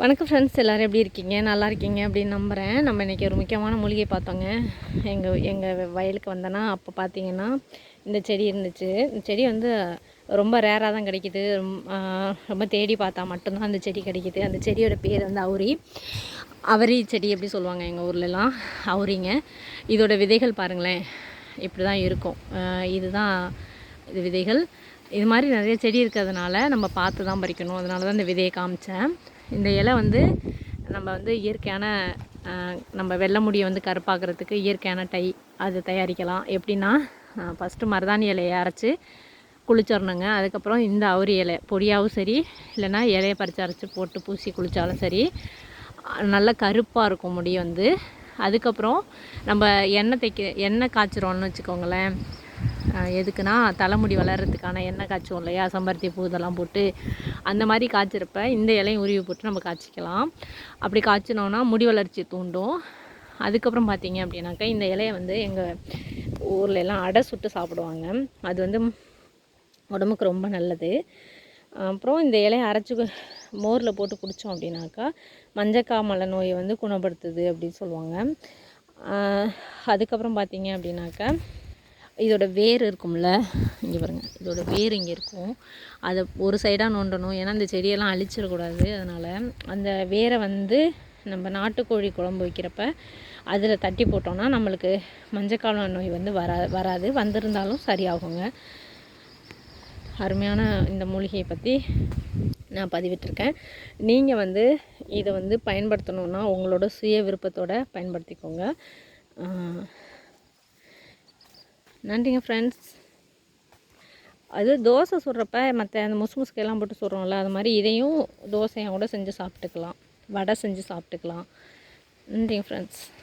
வணக்கம் ஃப்ரெண்ட்ஸ் எல்லோரும் எப்படி இருக்கீங்க? நல்லா இருக்கீங்க அப்படின்னு நம்புகிறேன் நம்ம இன்றைக்கி ஒரு முக்கியமான மூலிகை பார்த்தோங்க. எங்கள் எங்கள் வயலுக்கு வந்தேன்னா அப்போ பார்த்தீங்கன்னா இந்த செடி இருந்துச்சு. இந்த செடி வந்து ரொம்ப ரேராக தான் கிடைக்கிது. ரொம்ப தேடி பார்த்தா மட்டும்தான் அந்த செடி கிடைக்கிது. அந்த செடியோட பேர் வந்து அவுரி. அவரி செடி எப்படி சொல்லுவாங்க எங்கள் ஊர்லலாம்? அவுரிங்க. இதோட விதைகள் பாருங்களேன். இப்படி தான் இருக்கும். இதுதான் இது விதைகள். இது மாதிரி நிறைய செடி இருக்கிறதுனால நம்ம பார்த்து தான் பறிக்கணும். அதனால தான் இந்த விதையை காமிச்சேன். இந்த இலை வந்து நம்ம வந்து இயற்கையான நம்ம வெள்ளை முடியை வந்து கருப்பாக்குறதுக்கு இயற்கையான டை அது தயாரிக்கலாம். எப்படின்னா ஃபஸ்ட்டு மருதாணி இலையை அரைச்சி குளிச்சிடணுங்க. அதுக்கப்புறம் இந்த அவுரி இலை பொடியாகவும் சரி இல்லைன்னா இலையை பறித்து அரைச்சி போட்டு பூசி குளித்தாலும் சரி நல்ல கருப்பாக இருக்கும் முடி வந்து. அதுக்கப்புறம் நம்ம எண்ணெய் தைக்க எண்ணெய் காய்ச்சிரோன்னு வச்சுக்கோங்களேன். எதுக்குன்னா தலைமுடி வளர்கிறதுக்கான எண்ணெய் காய்ச்சுவோம் இல்லையா? சம்பருத்தி பூ இதெல்லாம் போட்டு அந்த மாதிரி காய்ச்சிருப்ப. இந்த இலையும் உருவி போட்டு நம்ம காய்ச்சிக்கலாம். அப்படி காய்ச்சினோன்னா முடி வளர்ச்சி தூண்டும். அதுக்கப்புறம் பார்த்தீங்க அப்படின்னாக்கா இந்த இலையை வந்து எங்கள் ஊரில் எல்லாம் அடை சுட்டு சாப்பிடுவாங்க. அது வந்து உடம்புக்கு ரொம்ப நல்லது. அப்புறம் இந்த இலையை அரைச்சி மோரில் போட்டு குடித்தோம் அப்படின்னாக்கா மஞ்சக்காமலை நோயை வந்து குணப்படுத்துது அப்படின்னு சொல்லுவாங்க. அதுக்கப்புறம் பார்த்தீங்க அப்படின்னாக்கா இதோட வேர் இருக்கும்ல இங்கே பாருங்கள் இதோட வேர் இங்கே இருக்கும். அதை ஒரு சைடாக நோண்டணும். ஏன்னா இந்த செடியெல்லாம் அழிச்சிடக்கூடாது. அதனால் அந்த வேரை வந்து நம்ம நாட்டுக்கோழி குழம்பு வைக்கிறப்ப அதில் தட்டி போட்டோம்னா நம்மளுக்கு மஞ்சக்கால நோய் வந்து வரா வராது. வந்திருந்தாலும் சரியாகுங்க. அருமையான இந்த மூலிகையை பற்றி நான் பதிவிட்டிருக்கேன். நீங்கள் வந்து இதை வந்து பயன்படுத்தணுன்னா உங்களோட சுய விருப்பத்தோடு பயன்படுத்திக்கோங்க நன்றிங்க ஃப்ரெண்ட்ஸ் அது தோசை சுடுறப்ப மற்ற அந்த முசு முசுக்கையெல்லாம் போட்டு சுடுறோம்ல அது மாதிரி இதையும் தோசையாக கூட செஞ்சு சாப்பிட்டுக்கலாம். வடை செஞ்சு சாப்பிட்டுக்கலாம். நன்றிங்க ஃப்ரெண்ட்ஸ்